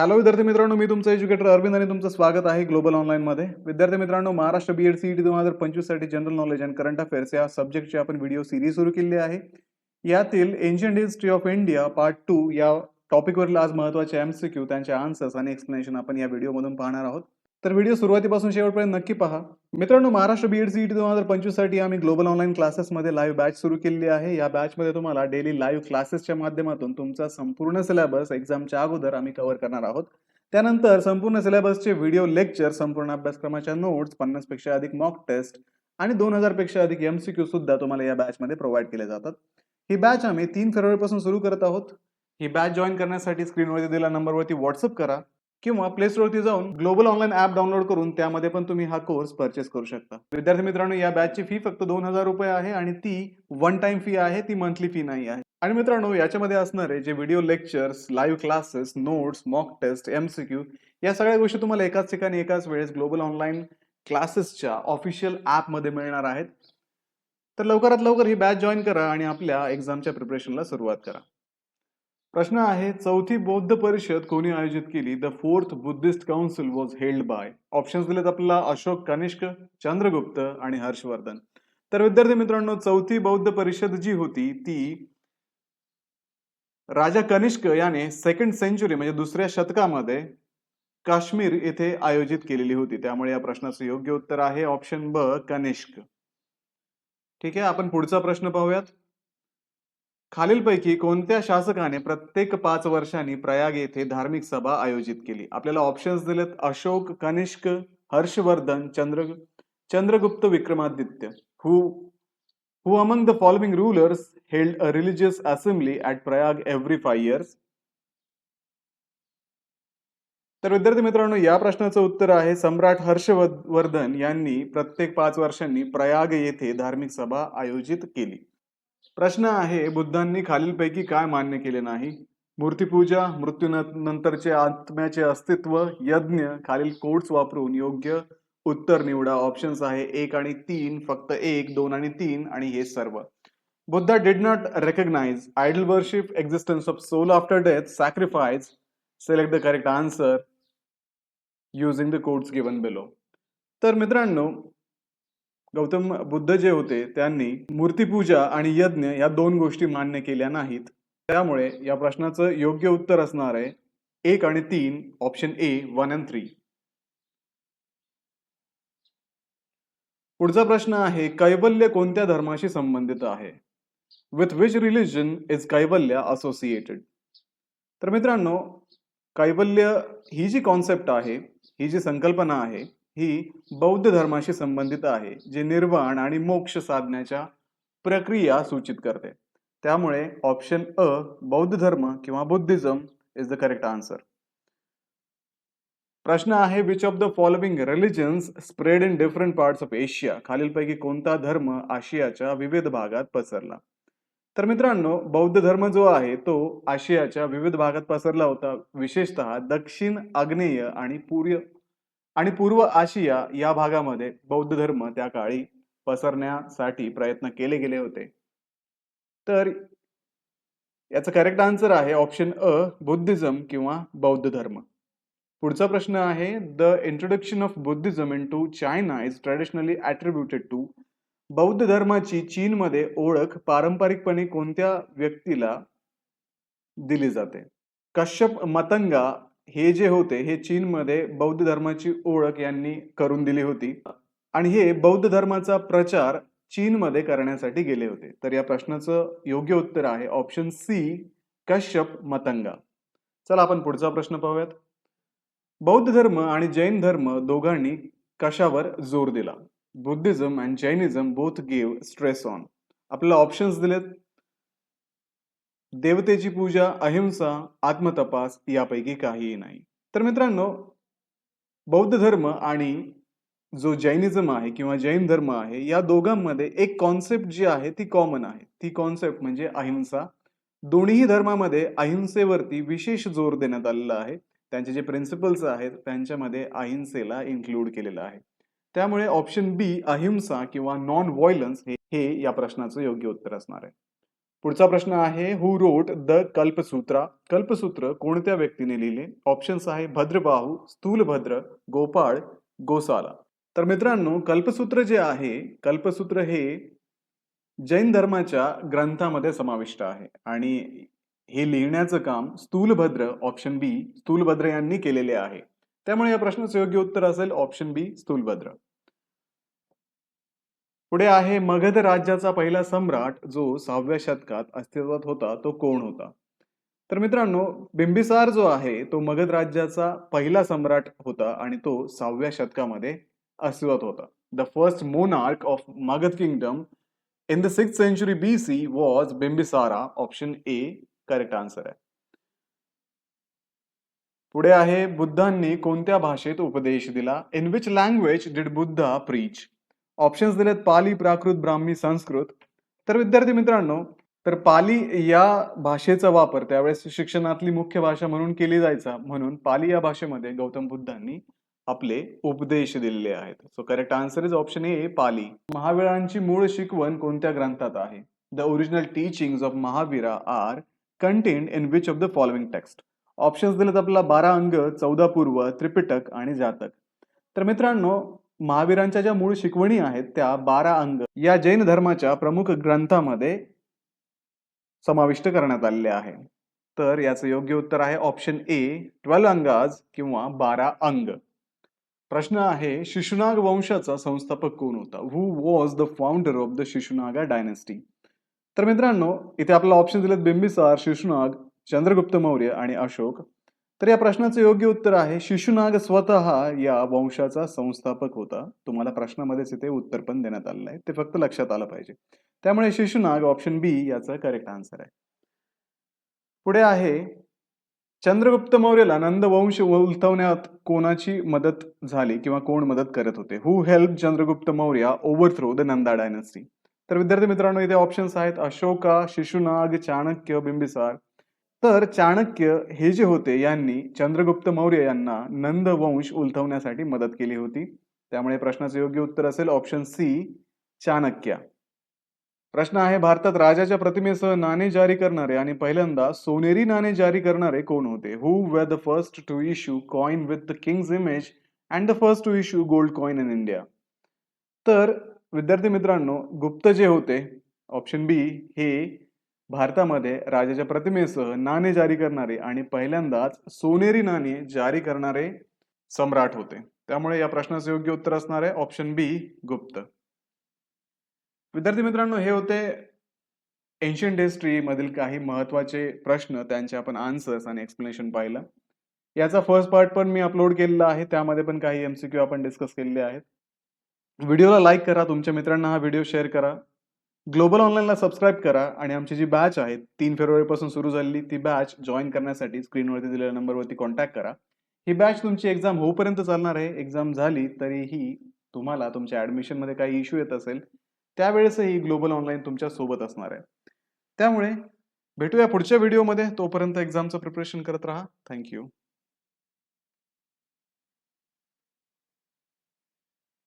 Hello विद्यार्थी मित्रांनो मी तुमचा एज्युकेटर अरविंद आणि तुमचं स्वागत आहे ग्लोबल ऑनलाईनमध्ये विद्यार्थी मित्रांनो Maharashtra B Ed C T दोन हजार पंचवीससाठी general knowledge and current affairs या सब्जेक्टची आपण व्हिडिओ सिरीज सुरू केली आहे. यातील ancient history of India part two या टॉपिकवरील आज महत्त्वाचे एमसीक्यू त्यांचे आन्सर्स आणि एक्सप्लेनेशन आपण या व्हिडिओमधून पाहणार आहोत. तर व्हिडिओ सुरुवातीपासून शेवटपर्यंत नक्की पहा. मित्रांनो Maharashtra B Ed C T दोन हजार पंचवीससाठी आम्ही ग्लोबल ऑनलाईन क्लासेसमध्ये लाईव्ह बॅच सुरू केलेली आहे. या बॅचमध्ये तुम्हाला डेली लाईव्ह क्लासेसच्या माध्यमातून तुमचा संपूर्ण सिलेबस एक्झामच्या अगोदर आम्ही कव्हर करणार आहोत. त्यानंतर संपूर्ण सिलेबसचे व्हिडिओ लेक्चर संपूर्ण अभ्यासक्रमाच्या नोट्स पन्नासपेक्षा अधिक मॉक टेस्ट आणि दोन हजारपेक्षा अधिक एमसीक्यू सुद्धा तुम्हाला या बॅचमध्ये प्रोव्हाइड केले जातात. ही बॅच आम्ही तीन फेब्रुवारीपासून सुरू करत आहोत. ही बॅच जॉईन करण्यासाठी स्क्रीनवरती दिलेल्या नंबरवरती व्हॉट्सअप करा. किंवा प्ले स्टोअरवरती जाऊन ग्लोबल ऑनलाईन ऍप डाउनलोड करून त्यामध्ये पण तुम्ही हा कोर्स परचेस करू शकता. विद्यार्थी मित्रांनो या बॅचची फी फक्त दोन हजार रुपये आहे आणि ती वन टाइम फी आहे ती मंथली फी नाही आहे. आणि मित्रांनो याच्यामध्ये असणारे जे video lectures live classes notes mock test MCQ या सगळ्या गोष्टी तुम्हाला एकाच ठिकाणी एकाच वेळेस ग्लोबल ऑनलाईन क्लासेसच्या ऑफिशियल ॲपमध्ये मिळणार आहेत. तर लवकरात लवकर ही बॅच जॉईन करा आणि आपल्या एक्झामच्या प्रिपरेशनला सुरुवात करा. प्रश्न आहे चौथी बौद्ध परिषद कोणी आयोजित केली? The fourth Buddhist council was held by options दिलेत आपल्याला अशोक कनिष्क चंद्रगुप्त आणि हर्षवर्धन. तर विद्यार्थी मित्रांनो चौथी बौद्ध परिषद जी होती ती राजा कनिष्क याने सेकंड सेंचुरी म्हणजे दुसऱ्या शतकामध्ये काश्मीर येथे आयोजित केलेली होती. त्यामुळे या प्रश्नाचं योग्य उत्तर आहे ऑप्शन ब कनिष्क. ठीक आहे आपण पुढचा प्रश्न पाहूयात. खालीलपैकी कोणत्या शासकाने प्रत्येक पाच वर्षांनी प्रयाग येथे धार्मिक सभा आयोजित केली? आपल्याला ऑप्शन्स दिलेत Ashoka Kanishka Harshavardhana Chandra Chandragupta Vikramaditya. Who who among the following rulers held a religious assembly at Prayag every five years तर विद्यार्थी मित्रांनो या प्रश्नाचं उत्तर आहे सम्राट हर्षवर्धन यांनी प्रत्येक पाच वर्षांनी प्रयाग येथे धार्मिक सभा आयोजित केली. प्रश्न आहे बुद्धांनी खालीलपैकी काय मान्य केले नाही? मूर्तीपूजा मृत्यूनंतरचे आत्म्याचे अस्तित्व यज्ञ खालील कोड्स वापरून योग्य उत्तर निवडा. ऑप्शन्स आहे एक आणि तीन फक्त एक दोन आणि तीन आणि हे सर्व. Buddha did not recognize idol worship existence of soul after death sacrifice select the correct answer using the codes given below तर मित्रांनो गौतम बुद्ध जे होते त्यांनी मूर्तीपूजा आणि यज्ञ या दोन गोष्टी मान्य केल्या नाहीत. त्यामुळे या प्रश्नाचं योग्य उत्तर असणार आहे एक आणि तीन option A one and three पुढचा प्रश्न आहे कैवल्य कोणत्या धर्माशी संबंधित आहे? With which religion is kaivalya associated तर मित्रांनो कैवल्य ही जी कॉन्सेप्ट आहे ही जी संकल्पना आहे ही बौद्ध धर्माशी संबंधित आहे जे निर्वाण आणि मोक्ष साधण्याच्या प्रक्रिया सूचित करते. त्यामुळे ऑप्शन अ बौद्ध धर्म किंवा Buddhism is the correct answer प्रश्न आहे which of the following religions spread in different parts of Asia खालीलपैकी कोणता धर्म आशियाच्या विविध भागात पसरला? तर मित्रांनो बौद्ध धर्म जो आहे तो आशियाच्या विविध भागात पसरला होता. विशेषतः दक्षिण आग्नेय आणि पूर्व आणि पूर्व आशिया या भागामध्ये बौद्ध धर्म त्या काळी पसरण्यासाठी प्रयत्न केले गेले होते. तर याचं करेक्ट आन्सर आहे ऑप्शन अ बुद्धिझम किंवा बौद्ध धर्म. पुढचा प्रश्न आहे the introduction of Buddhism in to China is traditionally attributed to बौद्ध धर्माची चीनमध्ये ओळख पारंपरिकपणे कोणत्या व्यक्तीला दिली जाते? कश्यप मतंगा हे जे होते हे चीनमध्ये बौद्ध धर्माची ओळख यांनी करून दिली होती. आणि हे बौद्ध धर्माचा प्रचार चीनमध्ये करण्यासाठी गेले होते. तर या प्रश्नाचं योग्य उत्तर आहे ऑप्शन सी कश्यप मतंगा. चला आपण पुढचा प्रश्न पाहूयात. बौद्ध धर्म आणि जैन धर्म दोघांनी कशावर जोर दिला? Buddhism and Jainism both give stress on आपल्याला ऑप्शन्स दिलेत. देवतेची पूजा अहिंसा आत्मतपास यापैकी काहीही नाही. तर मित्रांनो बौद्ध धर्म आणि जो जैनिझम आहे किंवा जैन धर्म आहे या दोघांमध्ये एक कॉन्सेप्ट जी आहे ती कॉमन आहे. ती कॉन्सेप्ट म्हणजे अहिंसा. दोन्ही धर्मामध्ये अहिंसेवरती विशेष जोर देण्यात आलेला आहे. त्यांचे जे प्रिन्सिपल्स आहेत त्यांच्यामध्ये अहिंसेला इन्क्लूड केलेलं आहे. त्यामुळे ऑप्शन बी अहिंसा किंवा नॉन व्हायलन्स हे हे या प्रश्नाचं योग्य उत्तर असणार आहे. पुढचा प्रश्न आहे who wrote the Kalpasutra Kalpasutra कोणत्या व्यक्तीने लिहिले? ऑप्शन्स आहे भद्रबाहू स्थूलभद्र गोपाळ गोसाला. तर मित्रांनो कल्पसूत्र जे आहे कल्पसूत्र हे जैन धर्माच्या ग्रंथामध्ये समाविष्ट आहे. आणि हे लिहिण्याचं काम स्थूलभद्र ऑप्शन बी स्थूलभद्र यांनी केलेले आहे. त्यामुळे या प्रश्नाचं योग्य उत्तर असेल ऑप्शन बी स्थूलभद्र. पुढे आहे मगध राज्याचा पहिला सम्राट जो सहाव्या शतकात अस्तित्वात होता तो कोण होता? तर मित्रांनो बिंबिसार जो आहे तो मगध राज्याचा पहिला सम्राट होता आणि तो सहाव्या शतकामध्ये अस्तित्वात होता. The first monarch of Magadha kingdom in the six century B C was Bimbisara option A correct answer आहे. पुढे आहे बुद्धांनी कोणत्या भाषेत उपदेश दिला? In which language did Buddha preach options दिलेत पाली प्राकृत ब्राह्मी संस्कृत. तर विद्यार्थी मित्रांनो तर पाली या भाषेचा वापर त्यावेळेस शिक्षणातली मुख्य भाषा म्हणून केली जायचा म्हणून पाली या भाषेमध्ये गौतम बुद्धांनी आपले उपदेश दिलेले आहेत. So correct answer is option A Pali. महावीरांची मूळ शिकवण कोणत्या ग्रंथात आहे? The original teaching of Mahavira are contained in which of the following text options दिलेत आपला बारा अंग चौदा पूर्व त्रिपिटक आणि जातक. तर मित्रांनो महावीरांच्या ज्या मूळ शिकवणी आहेत त्या बारा अंग या जैन धर्माच्या प्रमुख ग्रंथामध्ये समाविष्ट करण्यात आलेले आहे तर याचं योग्य उत्तर आहे ऑप्शन ए ट्वेल्व अंगाज किंवा बारा अंग. प्रश्न आहे शिशुनाग वंशाचा संस्थापक कोण होता? Who was the founder of the Shishunaga dynasty तर मित्रांनो इथे आपला ऑप्शन दिलेत बिंबिसार शिशुनाग चंद्रगुप्त मौर्य आणि अशोक. तर या प्रश्नाचं योग्य उत्तर आहे. शिशुनाग स्वतः या वंशाचा संस्थापक होता. तुम्हाला प्रश्नामध्येच इथे उत्तर पण देण्यात आलेलं आहे. ते फक्त लक्षात आलं पाहिजे. त्यामुळे शिशुनाग ऑप्शन बी याचा करेक्ट आन्सर आहे. पुढे आहे चंद्रगुप्त मौर्याला नंदवंश उलथवण्यात कोणाची मदत झाली किंवा कोण मदत करत होते? Who help Chandragupta Maurya over throw the Nanda dynasty तर विद्यार्थी मित्रांनो इथे ऑप्शन्स आहेत. अशोका शिशुनाग चाणक्य बिंबिसार. तर चाणक्य हे जे होते यांनी चंद्रगुप्त मौर्य यांना नंदवंश उलथवण्यासाठी मदत केली होती. त्यामुळे प्रश्नाचं योग्य उत्तर असेल ऑप्शन सी चाणक्य. प्रश्न आहे भारतात राजाच्या प्रतिमेसह नाणे जारी करणारे आणि पहिल्यांदा सोनेरी नाणे जारी करणारे कोण होते? Who were the first to issue coin with the king's image and the first to issue gold coin in India तर विद्यार्थी मित्रांनो गुप्त जे होते ऑप्शन बी हे भारतामध्ये राजाच्या प्रतिमेसह नाणे जारी करणारे आणि पहिल्यांदाच सोनेरी नाणे जारी करणारे सम्राट होते. त्यामुळे या प्रश्नाचं योग्य उत्तर असणार आहे ऑप्शन बी गुप्त. विद्यार्थी मित्रांनो हे होते एन्शियंट हिस्ट्री मधील काही महत्त्वाचे प्रश्न त्यांचे आपण आन्सर्स आणि एक्सप्लेनेशन पाहिलं. याचा फर्स्ट पार्ट पण मी अपलोड केलेला आहे त्यामध्ये पण काही एमसीक्यू आपण डिस्कस केलेले आहेत. व्हिडिओला लाईक करा तुमच्या मित्रांना हा व्हिडिओ शेअर करा. ग्लोबल ऑनलाईनला सबस्क्राईब करा आणि आमची जी बॅच आहे तीन फेब्रुवारीपासून सुरू झालेली ती बॅच जॉईन करण्यासाठी स्क्रीनवरती दिलेल्या नंबरवरती कॉन्टॅक्ट करा. ही बॅच तुमची एक्झाम होऊपर्यंत चालणार आहे. एक्झाम झाली तरीही तुम्हाला तुमच्या ॲडमिशनमध्ये काही इश्यू येत असेल त्यावेळेसही ग्लोबल ऑनलाईन तुमच्यासोबत असणार आहे. त्यामुळे भेटूया पुढच्या व्हिडिओमध्ये. तोपर्यंत एक्झामचं प्रिपरेशन करत राहा. थँक्यू